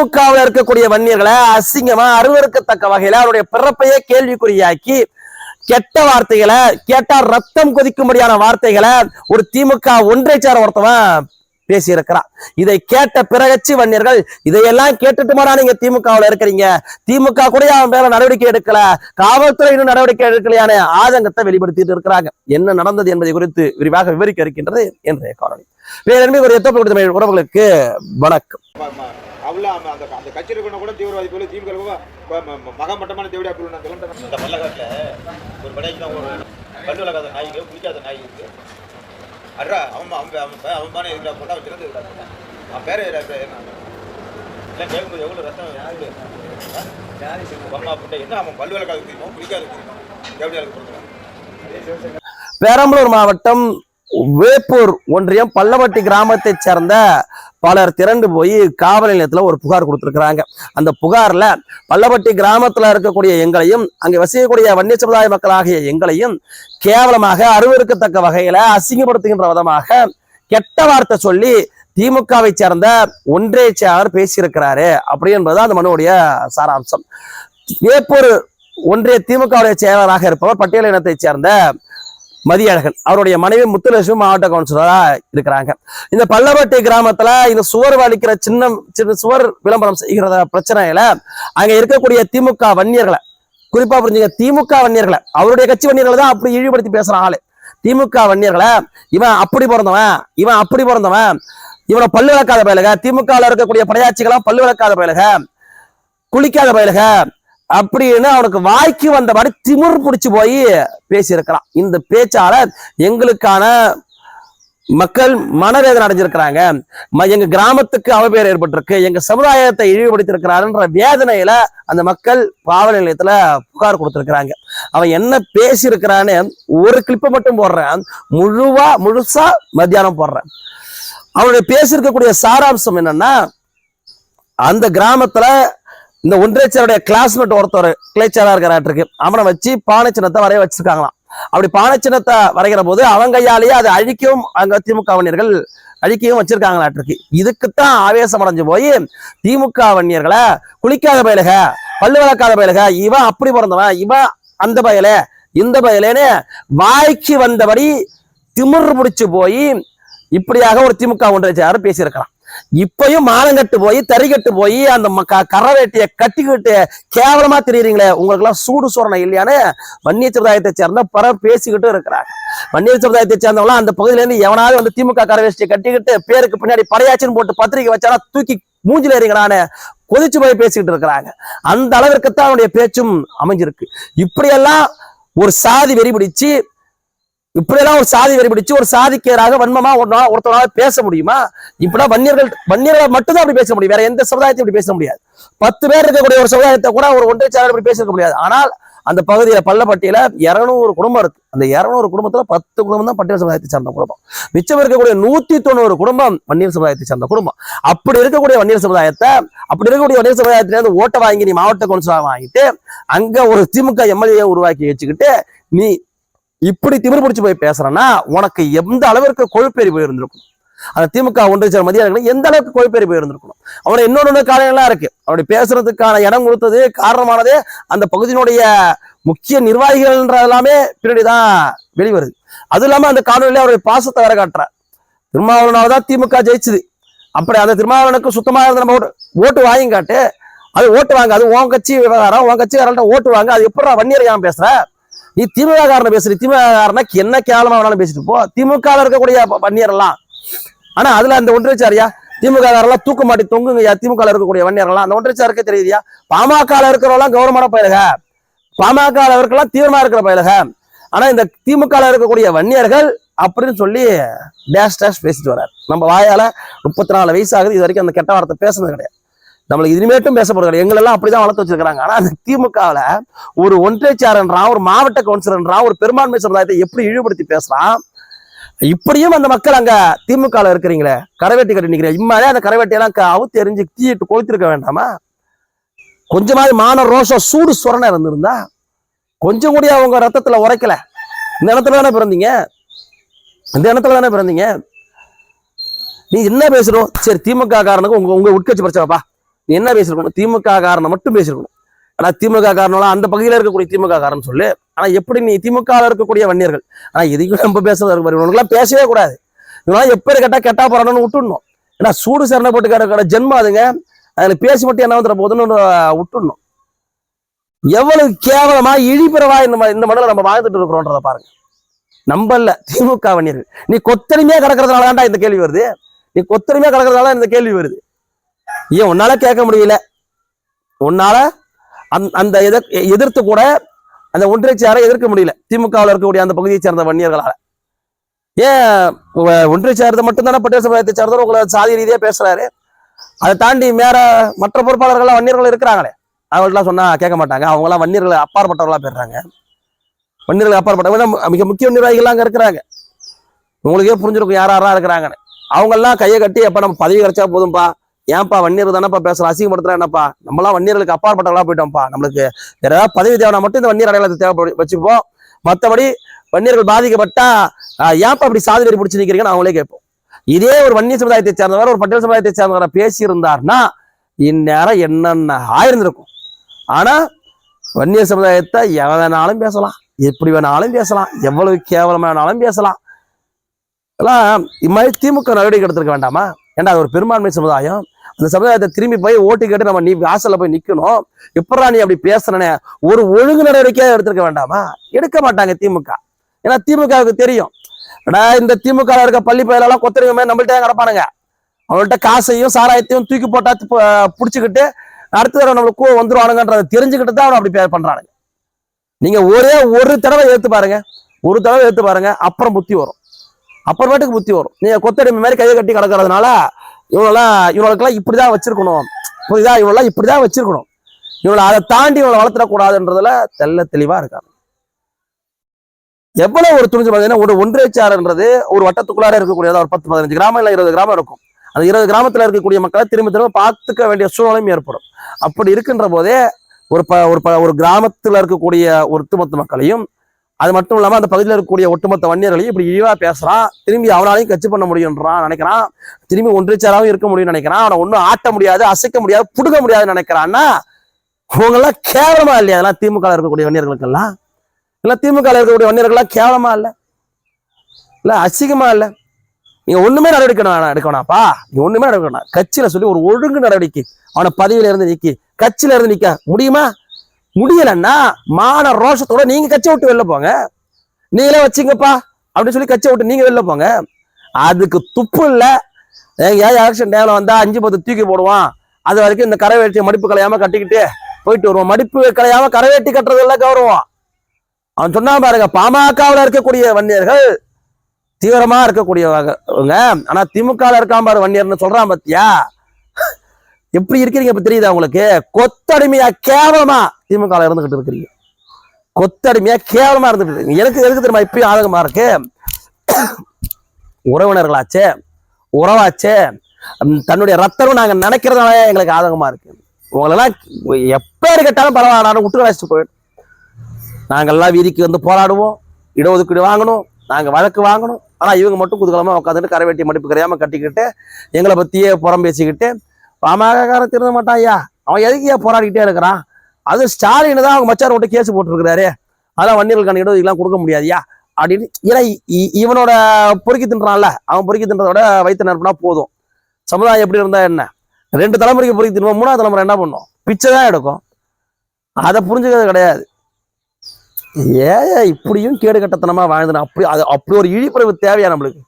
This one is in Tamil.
திமுகவில் இருக்கக்கூடிய வன்னியர்களை அசிங்கமா அருவருக்கத்தக்க வகையில அவருடைய பிறப்பையே கேள்விக்குறியாக்கி கெட்ட வார்த்தைகளை கேட்டா ரத்தம் கொதிக்கும்படியான வார்த்தைகளை ஒரு திமுக ஒன்றைச்சார ஒருத்தவன் பேசியிருக்கிறான். இதை கேட்ட பிறகச்சி வன்னியர்கள் இதையெல்லாம் கேட்டுட்டுமாடா நீங்க திமுகவில் இருக்கிறீங்க? திமுக கூட அவன் மேல நடவடிக்கை எடுக்கல காவல்துறை இன்னும் நடவடிக்கை எடுக்கலையான ஆதங்கத்தை வெளிப்படுத்திட்டு இருக்கிறாங்க. என்ன நடந்தது என்பதை குறித்து விரிவாக விவரிக்க இருக்கின்றது இன்றைய காரணம் பேரன்பு ஒரு எத்தப்ப உறவுகளுக்கு வணக்கம். அவ்வளோ அந்த அந்த- கட்சியில் இருக்கணும் கூட தீவிரவாதி போல திமுக மகமட்டமான தேவையா போல நான் சொல்லிட்டேன் இந்த பள்ளக்காட்டில் ஒரு கடைக்கு தான் ஒரு கல் விளக்காத நாய்க்கு குளிக்காத நாய் இருக்கு அட்ரா அவன் அவன் அவன் அவன் பானை இருக்கா போட்டா அவன் சிறந்து இருக்கா அவன் பேர் என்ன இல்லை. கேட்கும்போது எவ்வளோ ரத்தம் யாரு அம்மா புட்டை. என்ன அவன் பல் விளக்காது தெரியுமா குளிக்காது தெரியுமா தேவையாளுக்கு கொடுக்குறான். பெரம்பலூர் மாவட்டம் வேப்பூர் ஒன்றியம் பல்லவட்டி கிராமத்தைச் சேர்ந்த பலர் திரண்டு போய் காவல் நிலையத்தில் ஒரு புகார் கொடுத்துருக்குறாங்க. அந்த புகாரில் பல்லவட்டி கிராமத்தில் இருக்கக்கூடிய எங்களையும் அங்கே வசிக்கக்கூடிய வன்னிய சமுதாய மக்களாகிய எங்களையும் கேவலமாக அருவருக்கத்தக்க வகையில் அசிங்கப்படுத்துகின்ற விதமாக கெட்ட வார்த்தை சொல்லி திமுகவை சேர்ந்த ஒன்றே செயலாளர் பேசியிருக்கிறாரு அப்படி என்பது அந்த மனுவுடைய சாராம்சம். வேப்பூர் ஒன்றிய திமுகவுடைய செயலாளராக இருப்பவர் பட்டியல் இனத்தைச் சேர்ந்த மதியழகன் அவருடைய மனைவி முத்துலட்சுமி மாவட்ட கவுன்சிலரா இருக்கிறாங்க. இந்த பல்லவட்டி கிராமத்துல இந்த சுவர் வலிக்கிற சின்ன சின்ன சுவர் விளம்பரம் செய்கிற பிரச்சனையில அங்க இருக்கக்கூடிய திமுக வன்னியர்களை குறிப்பா புரிஞ்சுங்க திமுக வன்னியர்களை அவருடைய கட்சி வன்னியர்களை தான் அப்படி இழிவுபடுத்தி பேசுற ஆளு. திமுக வன்னியர்களை இவன் அப்படி பிறந்தவன் இவன் அப்படி பிறந்தவன் இவனை பல்லு விளக்காத பயலுக திமுகவில் இருக்கக்கூடிய படையாட்சிகளாம் பல்லு விளக்காத பயலுக குளிக்காத பயலுக அப்படின்னு அவனுக்கு வாய்க்கு வந்தபடி திமிர் பிடிச்சி போய் பேசியிருக்கிறான். இந்த பேச்சாளர் எங்களுக்கான மக்கள் மனவேதனை அடைஞ்சிருக்கிறாங்க. ம- எங்க கிராமத்துக்கு அவப்பேர் ஏற்பட்டிருக்கு. எங்க சமுதாயத்தை இழிவுபடுத்திருக்கிறாருன்ற வேதனையில அந்த மக்கள் காவல் நிலையத்துல புகார் கொடுத்திருக்கிறாங்க. அவன் என்ன பேசியிருக்கிறான்னு ஒரு கிளிப்பை மட்டும் போடுறேன். முழுவா முழுசா மத்தியானம் போடுறேன். அவனுடைய பேசியிருக்கக்கூடிய சாராம்சம் என்னன்னா அந்த கிராமத்துல இந்த ஒன்றியச்சருடைய கிளாஸ்மேட் ஒருத்தர் கிளைச்சரா இருக்கிறாட்டிருக்கு. அவனை வச்சு பானை சின்னத்தை வரைய வச்சிருக்காங்களாம். அப்படி பானை சின்னத்தை வரைகிற போது அவங்க கையாலேயே அதை அழிக்கவும் அங்க திமுக வணியர்கள் அழிக்கவும் வச்சிருக்காங்களாட்டிருக்கு. இதுக்குத்தான் ஆவேசம் அடைஞ்சு போய் திமுக வன்னியர்களை குளிக்காத பயலுக பல்லு விளக்காத பயலுக இவன் அப்படி பிறந்தவன் இவன் அந்த பயலே இந்த பயலேன்னு வாய்க்கு வந்தபடி திமிர் பிடிச்சு போய் இப்படியாக ஒரு திமுக ஒன்றிய பேசியிருக்கிறான் இப்பயும் மானங்கட்டு போய் தறிகட்டு போய் அந்த கரை வேட்டிய கட்டிக்கிட்டு கேவலமா தெரியுறீங்களே உங்களுக்கு எல்லாம் சூடு சோரணை இல்லையான்னு வன்னிய சமுதாயத்தை சேர்ந்த பலர் பேசிக்கிட்டு இருக்கிறாங்க. வன்னிய சமுதாயத்தை சேர்ந்தவங்க அந்த பகுதியில இருந்து எவனாவது வந்து திமுக கரை வேஷ்டியை கட்டிக்கிட்டு பேருக்கு பின்னாடி படையாச்சின்னு போட்டு பத்திரிக்கை வச்சானா தூக்கி மூஞ்சில எறிங்கடான்னு கொதிச்சு போய் பேசிக்கிட்டு இருக்கிறாங்க. அந்த அளவிற்குத்தான் அவனுடைய பேச்சும் அமைஞ்சிருக்கு. இப்படியெல்லாம் ஒரு சாதி வெறி பிடிச்சு இப்படியெல்லாம் ஒரு சாதி வெறி பிடிச்சு ஒரு சாதிக்கராக வன்மமா ஒன்னா ஒருத்தவனால பேச முடியுமா? இப்படிதான் வன்னியர்கள் வன்னியர்களை மட்டும்தான் அப்படி பேச முடியும். வேற எந்த சமுதாயத்தையும் இப்படி பேச முடியாது. பத்து பேர் இருக்கக்கூடிய ஒரு சமுதாயத்தை கூட ஒரு ஒன்றிய சேனல் இப்படி பேசிருக்க முடியாது. ஆனால் அந்த பகுதியில பள்ளப்பட்டியில இருநூறு குடும்பம் இருக்கு. அந்த இருநூறு குடும்பத்துல பத்து குடும்பம் தான் பட்டியல் சமுதாயத்தை சார்ந்த குடும்பம். மிச்சம் இருக்கக்கூடிய நூத்தி தொண்ணூறு குடும்பம் வன்னியர் சமுதாயத்தை சார்ந்த குடும்பம். அப்படி இருக்கக்கூடிய வன்னியர் சமுதாயத்தை அப்படி இருக்கக்கூடிய வன்னியர் சமுதாயத்திலேருந்து ஓட்ட ஓட்டை வாங்கி நீ மாவட்ட கவுன்சிலர் வாங்கிட்டு அங்க ஒரு திமுக எம்எல்ஏ உருவாக்கி வச்சுக்கிட்டு நீ இப்படி திமிர் பிடிச்சு போய் பேசுறேன்னா உனக்கு எந்த அளவிற்கு கொழுப்பேறி போயிருந்திருக்கும்? அந்த திமுக ஒன்றிய மதியம் எந்த அளவுக்கு கொழுப்பேறி போயிருந்திருக்கணும் அவனை இன்னொன்று எல்லாம் இருக்கு. அப்படி பேசுறதுக்கான இடம் கொடுத்தது காரணமானதே அந்த பகுதியினுடைய முக்கிய நிர்வாகிகள்ன்ற எல்லாமே பின்னாடி தான் வெளிவருது அதுவும் இல்லாம அந்த காணொலியில அவருடைய பாசத்தை வேற காட்டுறார். திருமாவளவனால தான் திமுக ஜெயிச்சுது. அப்படி அந்த திருமாவளவனுக்கு சுத்தமாக இருந்த நம்ம ஓட்டு ஓட்டு வாங்கி காட்டு அது ஓட்டு வாங்க அது உன் கட்சி விவகாரம் உன் கட்சி ஓட்டு வாங்க. அது எப்படி வன்னியர் ஏன் பேசுற? நீ திமுககாரனை பேசுற திமுக என்ன கேவலமா வேணாலும் பேசிட்டு போ. திமுக இருக்கக்கூடிய வன்னியரெல்லாம் வன்னியர் எல்லாம் ஆனா அதுல அந்த ஒன்றியச்சாரியா? திமுக காரெல்லாம் தூக்க மாட்டி தொங்குங்கய்யா திமுக இருக்கக்கூடிய வன்னியரெல்லாம் அந்த ஒன்றியச்சாருக்கே தெரியுதுயா? பாமக இருக்கிறவெல்லாம் கௌரவமான பயிலக. பாமக இருக்கலாம் தீவிரமா இருக்கிற பயிலக. ஆனா இந்த திமுக இருக்கக்கூடிய வன்னியர்கள் அப்படின்னு சொல்லி டேஷ் டேஷ் பேசிட்டு வர்றாரு. நம்ம வாயால முப்பத்தி நாலு வயசு ஆகுது இது வரைக்கும் அந்த கெட்ட வார்த்தை பேசுனது கிடையாது. நம்மளுக்கு இனிமேட்டும் பேச போறது கிடையாது எங்களெல்லாம் அப்படிதான் வளர்த்து வச்சிருக்காங்க ஆனா அந்த திமுகவில் ஒரு ஒன்றைச்சாரன்றான் ஒரு மாவட்ட கவுன்சிலர்ன்றான் ஒரு பெரும்பான்மை சமுதாயத்தை எப்படி இழிவுபடுத்தி பேசுறான்? இப்படியும் அந்த மக்கள் அங்க திமுக இருக்கிறீங்களே? கரவேட்டி கட்டி நிற்கிறேன் இம்மாதிரி அந்த கரவேட்டியெல்லாம் அவுத்து எரிஞ்சு தீயிட்டு கொளுத்திருக்க வேண்டாமா? கொஞ்சமாவது மான ரோஷம் சூடு சுரணை இருந்திருந்தா கொஞ்சம் கூட அவங்க ரத்தத்துல உரைக்கல. இந்த இடத்துல தானே பிறந்தீங்க? இந்த இடத்துல தானே பிறந்தீங்க? நீ என்ன பேசுறோம் சரி திமுக காரனுக்கு உங்க உங்க உட்கட்சி பிரச்சனைப்பா என்ன பேசிருக்கணும் திமுக காரணம் மட்டும் பேசிருக்கணும் ஆனா திமுக காரணம்லாம் அந்த பகுதியில இருக்கக்கூடிய திமுக காரணம் சொல்லு. ஆனா எப்படி நீ திமுக இருக்கக்கூடிய வன்னியர்கள்? ஆனா எதையும் நம்ம பேசுறது இருக்கு பாரு. பேசவே கூடாது. இவங்களாம் எப்படி கேட்டா கெட்டா போறானு விட்டுடணும். ஏன்னா சூடு சரணை போட்டு கிடக்கிற ஜென்மம் அதுங்க. அதுல பேசி மட்டும் என்ன வந்துட போதுன்னு விட்டுடணும். எவ்வளவு கேவலமா இழிபிறவா இந்த ம- இந்த மண்ணில் நம்ம வாழ்ந்துட்டு இருக்கிறோன்றத பாருங்க. நம்பல திமுக வன்னியர்கள். நீ கொத்தனிமையா கிடக்கிறதுனால தான்டா இந்த கேள்வி வருது. நீ கொத்தனிமையா கிடக்கிறதுனால இந்த கேள்வி வருது. ஏன் உன்னால கேட்க முடியல? உன்னால அந் அந்த எதிர் எதிர்த்து கூட அந்த ஒன்றியச்சாரை எதிர்க்க முடியல. திமுகவில் இருக்கக்கூடிய அந்த பகுதியை சேர்ந்த வன்னியர்களால். ஏன் உ- ஒன்றிய சேர்ந்த மட்டும்தானே பட்டியல் சமுதாயத்தை சேர்ந்தவர்? உங்களை சாதி ரீதியாக பேசுறாரு. அதை தாண்டி மேற மற்ற பொறுப்பாளர்கள்லாம் வன்னியர்கள் இருக்கிறாங்களே. அவங்கள்ட்டலாம் சொன்னால் கேட்க மாட்டாங்க. அவங்களாம் வன்னியர்கள் அப்பாற்பட்டவர்களாக போயிடுறாங்க வன்னியர்கள் அப்பாற்பட்டவங்க மிக முக்கிய நிர்வாகிகள்லாம் அங்கே இருக்கிறாங்க. உங்களுக்கே புரிஞ்சிருக்கும் யார் யாரெல்லாம் இருக்கிறாங்கன்னு. அவங்கெல்லாம் கையை கட்டி எப்போ நம்ம பதவி கிடைச்சா போதும்பா? ஏன்ப்பா வன்னியர் தானப்பா பேசுறோம் அசிங்கப்படுத்துறா என்னப்பா? நம்மளாம் வன்னியர்களுக்கு அப்பாற்பட்டவர்களா போயிட்டோம்ப்பா. நம்மளுக்கு வேற ஏதாவது பதவி தேவைனா மட்டும் இந்த வன்னியர் அடையாளத்தை தேவைப்படு வச்சுப்போம். மற்றபடி வன்னியர்கள் பாதிக்கப்பட்டா ஏன்ப்பா அப்படி இப்படி சாதி வெறி பிடிச்சி நிற்கிறீங்கன்னு அவங்களே கேட்போம். இதே ஒரு வன்னிய சமுதாயத்தை சேர்ந்தவர் ஒரு பட்டியல் சமுதாயத்தை சேர்ந்தவரை பேசியிருந்தார்னா இந்நேரம் என்னென்ன ஆயிருந்திருக்கும். ஆனா வன்னிய சமுதாயத்தை எவனாலும் வேணாலும் பேசலாம். எப்படி வேணாலும் பேசலாம். எவ்வளவு கேவலமானாலும் பேசலாம். எல்லாம் இது மாதிரி திமுக நடவடிக்கை எடுத்திருக்க வேண்டாமா? ஏன்டா அது ஒரு பெரும்பான்மை சமுதாயம்? அந்த சமுதாயத்தை திரும்பி போய் ஓட்டு கேட்டு நம்ம நீ வாசல்ல போய் நிக்கணும். எப்படா நீ அப்படி பேசுறனே ஒரு ஒழுங்கு நடவடிக்கையா எடுத்திருக்க வேண்டாமா? எடுக்க மாட்டாங்க திமுக. ஏன்னா திமுகவுக்கு தெரியும். இந்த திமுக இருக்க பள்ளி பயிலெல்லாம் கொத்தரிங்க மாதிரி நம்மள்ட்ட கிடப்பானுங்க? அவங்கள்ட்ட காசையும் சாராயத்தையும் தூக்கி போட்டா பு- புடிச்சுக்கிட்டு அடுத்த தடவை நம்மளுக்கு கூ வந்துருவானுங்கன்றதை தெரிஞ்சுக்கிட்டு தான் அவன் அப்படி பண்றானுங்க. நீங்க ஒரே ஒரு தடவை ஏத்து பாருங்க. ஒரு தடவை ஏத்து பாருங்க. அப்புறம் புத்தி வரும். அப்புறமேட்டுக்கு புத்தி வரும். நீங்க கொத்தடிமை மாதிரி கையை கட்டி கிடக்கிறதுனால இவங்கெல்லாம் இவங்களுக்கெல்லாம் இப்படிதான் வச்சிருக்கணும். புரியுதா? இவளெல்லாம் இப்படி தான் வச்சிருக்கணும். இவங்களை அதை தாண்டி இவங்களை வளர்த்துடக்கூடாதுன்றதுல தெள்ள தெளிவா இருக்காங்க. எவ்வளவு ஒரு துணிஞ்சு பார்த்தீங்கன்னா ஒரு ஒன்றியச்சாறுன்றது ஒரு வட்டத்துக்குள்ளார இருக்கக்கூடிய ஒரு பத்து பதினஞ்சு கிராமம் இல்லை இருபது கிராமம் இருக்கும். அந்த இருபது கிராமத்துல இருக்கக்கூடிய மக்களை திரும்ப திரும்ப பார்த்துக்க வேண்டிய சூழ்நிலையும் ஏற்படும். அப்படி இருக்கின்ற போதே ஒரு ப ஒரு ப ஒரு கிராமத்துல இருக்கக்கூடிய ஒட்டுமொத்த மக்களையும் அது மட்டும் இல்லாமல் அந்த பகுதியில் இருக்கக்கூடிய ஒட்டுமொத்த வன்னியர்களையும் இப்படி இழிவாக பேசுறான் திரும்பி அவனாலையும் கட்சி பண்ண முடியுன்றான் நினைக்கிறான். திரும்பி ஒன்றிச்சாராகவும் இருக்க முடியும்னு நினைக்கிறான். அவனை ஒன்றும் ஆட்ட முடியாது அசைக்க முடியாது புடுங்க முடியாதுன்னு நினைக்கிறான்னா அவங்கெல்லாம் கேவலமா இல்லையா? அதெல்லாம் திமுக இருக்கக்கூடிய வன்னியர்களுக்கெல்லாம். இல்லை திமுக இருக்கக்கூடிய வன்னியர்கள்லாம் கேவலமா இல்லை. இல்லை அசிங்கமா இல்லை. நீங்கள் ஒன்றுமே நடவடிக்கை எடுக்கணாப்பா எடுக்க நீ ஒன்றுமே நடவடிக்கை கட்சியில் சொல்லி ஒரு ஒழுங்கு நடவடிக்கை. அவனை பதவியில இருந்து நீக்கி கட்சியில இருந்து நிற்க முடியுமா? முடியலன்னா மான ரோஷத்தோட நீங்க கச்சை விட்டு வெளில போங்க. நீங்களே வச்சுங்கப்பா. அப்படின்னு சொல்லி கச்சை விட்டு நீங்க வெளில போங்க. அதுக்கு துப்பு இல்லை. ஏன் எலெக்ஷன் டைம்ல வந்தா அஞ்சு பத்து தூக்கி போடுவான். அது வரைக்கும் இந்த கரைவேட்டி மடிப்பு கலையாம கட்டிக்கிட்டு போயிட்டு வருவோம் மடிப்பு கலையாம கரைவேட்டி கட்டுறது எல்லாம் கௌரவம். அவன் சொன்னா பாருங்க பாமகவில் இருக்கக்கூடிய வன்னியர்கள் தீவிரமா இருக்கக்கூடியவங்க. ஆனா திமுக இருக்காம பாரு வன்னியர்னு சொல்றான் பத்தியா? எப்படி இருக்கிறீங்க இப்ப தெரியுதா உங்களுக்கு? கொத்தடிமையா கேவலமா திமுக இருந்துகிட்டு இருக்கிறீங்க. கொத்தடிமையா கேவலமா இருந்துட்டு இருக்கீங்க. எனக்கு எதுக்கு தெரியுமா இப்பயும் ஆதகமா இருக்கு? உறவினர்களாச்சே உறவாச்சே தன்னுடைய ரத்தம் நாங்க நினைக்கிறதுனால எங்களுக்கு ஆதகமா இருக்கு. உங்களெல்லாம் எப்ப கேட்டாலும் பரவாயில்ல விட்டு கழிச்சிட்டு போயிடும் நாங்கெல்லாம் வீதிக்கு வந்து போராடுவோம். இடஒதுக்கீடு வாங்கணும். நாங்க வழக்கு வாங்கணும். ஆனா இவங்க மட்டும் குதூகலமா உட்காந்துட்டு கரை வெட்டி மடிப்பு கரையாம கட்டிக்கிட்டு எங்களை பத்தியே புறம் பேசிக்கிட்டு பாமகக்காரன் திருந்த மாட்டான் ஐயா. அவன் எதுக்கு ஏன் போராடிக்கிட்டே இருக்கிறான்? அது ஸ்டாலின் தான் அவங்க மச்சார் விட்டு கேஸ் போட்டுருக்கிறாரு. அதான் வன்னியர்களுக்கான இடஒதுக்கீடுலாம் கொடுக்க முடியாதுயா அப்படின்னு ஏன்னா இ- இ- இவனோட பொறுக்கி தின்றான்ல அவன் பொறுக்கி தின்றதோட வயிற்று நிரப்புனா போதும். சமுதாயம் எப்படி இருந்தா என்ன? ரெண்டு தலைமுறைக்கு பொறுக்கி தின்னுவோம் மூணாவது தலைமுறை என்ன பண்ணும்? பிச்சை தான் எடுக்கும். அதை புரிஞ்சுக்கிறது கிடையாது. ஏ இப்படியும் கேடு கட்டத்தனமா வாழ்ந்துடும் அப்படி அது அப்படி ஒரு இழிப்புறவு தேவையா நம்மளுக்கு?